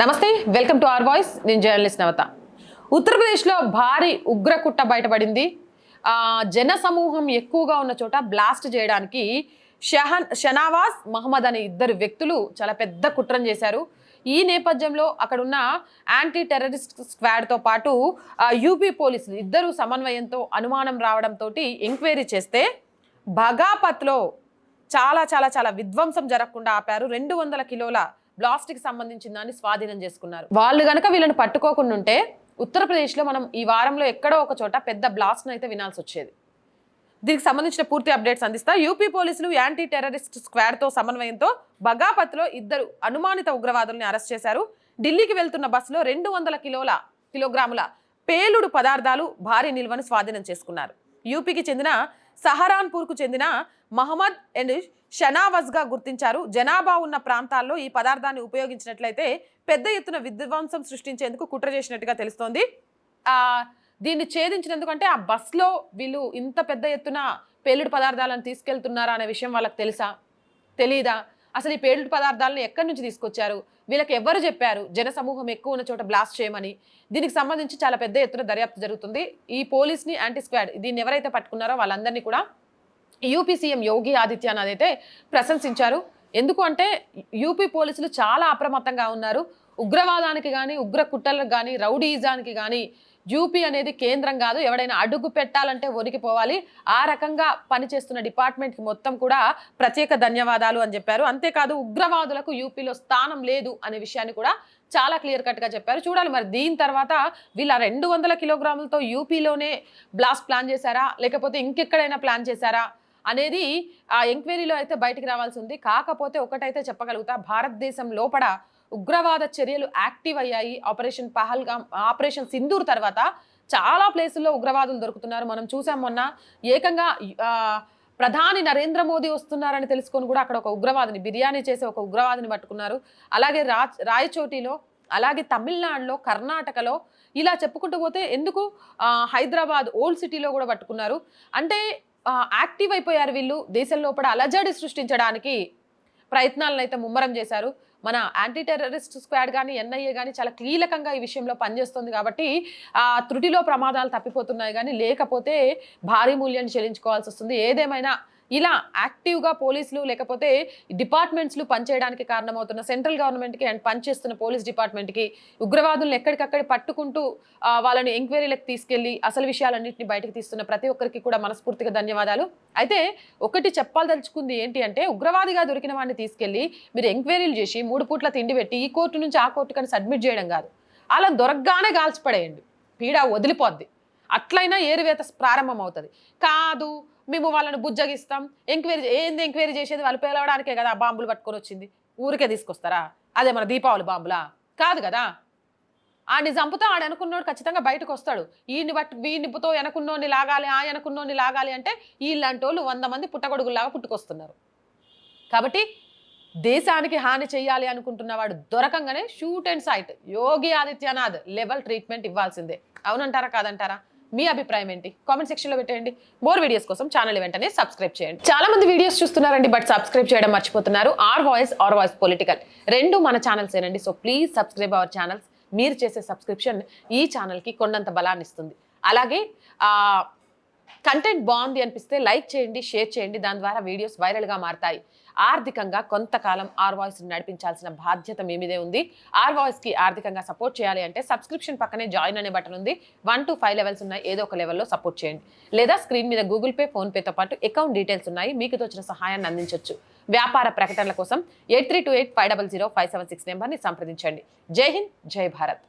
నమస్తే welcome to R voice. నేను journalist Navata. ఉత్తరప్రదేశ్లో భారీ ఉగ్రకుట్ట బయటపడింది. జన సమూహం ఎక్కువగా ఉన్న చోట బ్లాస్ట్ చేయడానికి షహన్ షనావాజ్ మహమ్మద్ అనే ఇద్దరు వ్యక్తులు చాలా పెద్ద కుట్రం చేశారు. ఈ నేపథ్యంలో అక్కడున్న యాంటీ టెర్రరిస్ట్ స్క్వాడ్తో పాటు యూపీ పోలీసులు ఇద్దరు సమన్వయంతో అనుమానం రావడంతో ఎంక్వైరీ చేస్తే బగాపత్లో చాలా చాలా చాలా విధ్వంసం జరగకుండా ఆపారు. రెండు వందల కిలోల బ్లాస్ట్కి సంబంధించిన దాన్ని స్వాధీనం చేసుకున్నారు. వాళ్ళు గనక వీళ్ళని పట్టుకోకుండా ఉంటే ఉత్తరప్రదేశ్లో మనం ఈ వారంలో ఎక్కడో ఒక చోట పెద్ద బ్లాస్ట్ను అయితే వినాల్సి వచ్చేది. దీనికి సంబంధించిన పూర్తి అప్డేట్స్ అందిస్తా. యూపీ పోలీసులు యాంటీ టెర్రరిస్ట్ స్క్వాడ్తో సమన్వయంతో బగాపత్లో ఇద్దరు అనుమానిత ఉగ్రవాదుల్ని అరెస్ట్ చేశారు. ఢిల్లీకి వెళ్తున్న బస్సులో రెండు వందల కిలోల కిలోగ్రాముల పేలుడు పదార్థాలు భారీ నిల్వను స్వాధీనం చేసుకున్నారు. యూపీకి చెందిన సహరాన్పూర్కు చెందిన మహమ్మద్ అండ్ షనావజ్గా గుర్తించారు. జనాభా ఉన్న ప్రాంతాల్లో ఈ పదార్థాన్ని ఉపయోగించినట్లయితే పెద్ద ఎత్తున విధ్వంసం సృష్టించేందుకు కుట్ర చేసినట్టుగా తెలుస్తోంది. దీన్ని ఛేదించినందుకు అంటే ఆ బస్లో వీళ్ళు ఇంత పెద్ద ఎత్తున పేలుడు పదార్థాలను తీసుకెళ్తున్నారా అనే విషయం వాళ్ళకి తెలుసా? తెలీదా? అసలు ఈ పేలుడు పదార్థాలను ఎక్కడి నుంచి తీసుకొచ్చారు? వీళ్ళకి ఎవరు చెప్పారు? జన సమూహం ఎక్కువ ఉన్న చోట బ్లాస్ట్ చేయమని. దీనికి సంబంధించి చాలా పెద్ద ఎత్తున దర్యాప్తు జరుగుతుంది. ఈ పోలీస్ని యాంటీ స్క్వాడ్ దీన్ని ఎవరైతే పట్టుకున్నారో వాళ్ళందరినీ కూడా యూపీ సీఎం యోగి ఆదిత్యనాథ్ అయితే ప్రశంసించారు. ఎందుకు అంటే యూపీ పోలీసులు చాలా అప్రమత్తంగా ఉన్నారు. ఉగ్రవాదానికి కానీ ఉగ్ర కుట్రలకు కానీ రౌడీజానికి కానీ యూపీ అనేది కేంద్రం కాదు. ఎవడైనా అడుగు పెట్టాలంటే వణికిపోవాలి ఆ రకంగా పనిచేస్తున్న డిపార్ట్మెంట్కి మొత్తం కూడా ప్రత్యేక ధన్యవాదాలు అని చెప్పారు. అంతేకాదు ఉగ్రవాదులకు యూపీలో స్థానం లేదు అనే విషయాన్ని కూడా చాలా క్లియర్ కట్గా చెప్పారు. చూడాలి మరి దీని తర్వాత వీళ్ళ రెండు వందల కిలోగ్రాములతో యూపీలోనే బ్లాస్ట్ ప్లాన్ చేశారా? లేకపోతే ఇంకెక్కడైనా ప్లాన్ చేశారా? అనేది ఆ ఎంక్వైరీలో అయితే బయటికి రావాల్సి ఉంది. కాకపోతే ఒకటైతే చెప్పగలుగుతా భారతదేశం లోపల ఉగ్రవాద చర్యలు యాక్టివ్ అయ్యాయి. ఆపరేషన్ పహల్గామ్ ఆపరేషన్ సింధూర్ తర్వాత చాలా ప్లేసుల్లో ఉగ్రవాదులు దొరుకుతున్నారు. మనం చూసాం మొన్న ఏకంగా ప్రధాని నరేంద్ర మోదీ వస్తున్నారని తెలుసుకొని కూడా అక్కడ ఒక ఉగ్రవాదిని బిర్యానీ చేసే ఒక ఉగ్రవాదిని పట్టుకున్నారు. అలాగే రా రాయచోటిలో అలాగే తమిళనాడులో కర్ణాటకలో ఇలా చెప్పుకుంటూ పోతే ఎందుకు హైదరాబాద్ ఓల్డ్ సిటీలో కూడా పట్టుకున్నారు. అంటే యాక్టివ్ అయిపోయారు వీళ్ళు. దేశం లోపల అలజడి సృష్టించడానికి ప్రయత్నాలను అయితే ముమ్మరం చేశారు. మన యాంటీ టెర్రరిస్ట్ స్క్వాడ్ కానీ ఎన్ఐఏ కానీ చాలా కీలకంగా ఈ విషయంలో పనిచేస్తుంది కాబట్టి ఆ త్రుటిలో ప్రమాదాలు తప్పిపోతున్నాయి కానీ లేకపోతే భారీ మూల్యాన్ని చెల్లించుకోవాల్సి వస్తుంది. ఏదేమైనా ఇలా యాక్టివ్గా పోలీసులు లేకపోతే డిపార్ట్మెంట్స్లు పనిచేయడానికి కారణమవుతున్న సెంట్రల్ గవర్నమెంట్కి అండ్ పనిచేస్తున్న పోలీస్ డిపార్ట్మెంట్కి ఉగ్రవాదులను ఎక్కడికక్కడ పట్టుకుంటూ వాళ్ళని ఎంక్వైరీలకు తీసుకెళ్ళి అసలు విషయాలన్నింటినీ బయటకు తీస్తున్న ప్రతి ఒక్కరికి కూడా మనస్ఫూర్తిగా ధన్యవాదాలు. అయితే ఒకటి చెప్పాల్దలుచుకుంది ఏంటి అంటే ఉగ్రవాదిగా దొరికిన వాడిని తీసుకెళ్ళి మీరు ఎంక్వైరీలు చేసి మూడు పూట్ల తిండి పెట్టి ఈ కోర్టు నుంచి ఆ కోర్టు కానీ సబ్మిట్ చేయడం కాదు. అలా దొరకగానే కాల్చిపడేయండి పీడ వదిలిపోద్ది. అట్లయినా ఏరువేత ప్రారంభం అవుతుంది కాదు మేము వాళ్ళని బుజ్జగిస్తాం ఎంక్వైరీ ఏంది ఎంక్వైరీ చేసేది? వాళ్ళు పేలవడానికే కదా బాంబులు పట్టుకొని వచ్చింది. ఊరికే తీసుకొస్తారా? అదే మన దీపావళి బాంబులా? కాదు కదా. ఆడిని చంపుతా ఆడు అనుకున్నోడు ఖచ్చితంగా బయటకు వస్తాడు ఈయన్ని బట్టి వీడిని నిప్పుతో వెనకున్నోని లాగాలి ఆ వెనకున్నోని లాగాలి అంటే వీళ్ళంటి వాళ్ళు వంద మంది పుట్టగొడుగులాగా పుట్టుకొస్తున్నారు. కాబట్టి దేశానికి హాని చేయాలి అనుకుంటున్నవాడు దొరకంగానే shoot and sight Yogi Adityanath level treatment ఇవ్వాల్సిందే. అవునంటారా కాదంటారా? మీ అభిప్రాయం ఏంటి? కామెంట్ సెక్షన్లో పెట్టేయండి. మోర్ వీడియోస్ కోసం ఛానల్ వెంటనే సబ్స్క్రైబ్ చేయండి. చాలా మంది వీడియోస్ చూస్తున్నారండి బట్ సబ్స్క్రైబ్ చేయడం మర్చిపోతున్నారు. R Voice R Voice political రెండు మన ఛానల్స్ ఏనండి. So please subscribe our channels మీరు చేసే సబ్స్క్రిప్షన్ ఈ ఛానల్కి కొండంత బలాన్ని ఇస్తుంది అలాగే కంటెంట్ బాగుంది అనిపిస్తే లైక్ చేయండి షేర్ చేయండి. దాని ద్వారా వీడియోస్ వైరల్గా మారతాయి. ఆర్థికంగా కొంతకాలం ఆర్ వాయిస్ నడిపించాల్సిన బాధ్యత మేమిదే ఉంది. ఆర్ వాయిస్కి ఆర్థికంగా సపోర్ట్ చేయాలి అంటే సబ్స్క్రిప్షన్ పక్కనే జాయిన్ అనే బటన్ ఉంది. వన్ టు ఫైవ్ లెవెల్స్ ఉన్నాయి. ఏదో ఒక లెవెల్లో సపోర్ట్ చేయండి. లేదా స్క్రీన్ మీద గూగుల్ పే ఫోన్పేతో పాటు అకౌంట్ డీటెయిల్స్ ఉన్నాయి. మీకు తోచిన సహాయాన్ని అందించవచ్చు వ్యాపార ప్రకటనల కోసం eight three two eight five double zero five seven six నెంబర్ని సంప్రదించండి. జై హింద్ జై భారత్.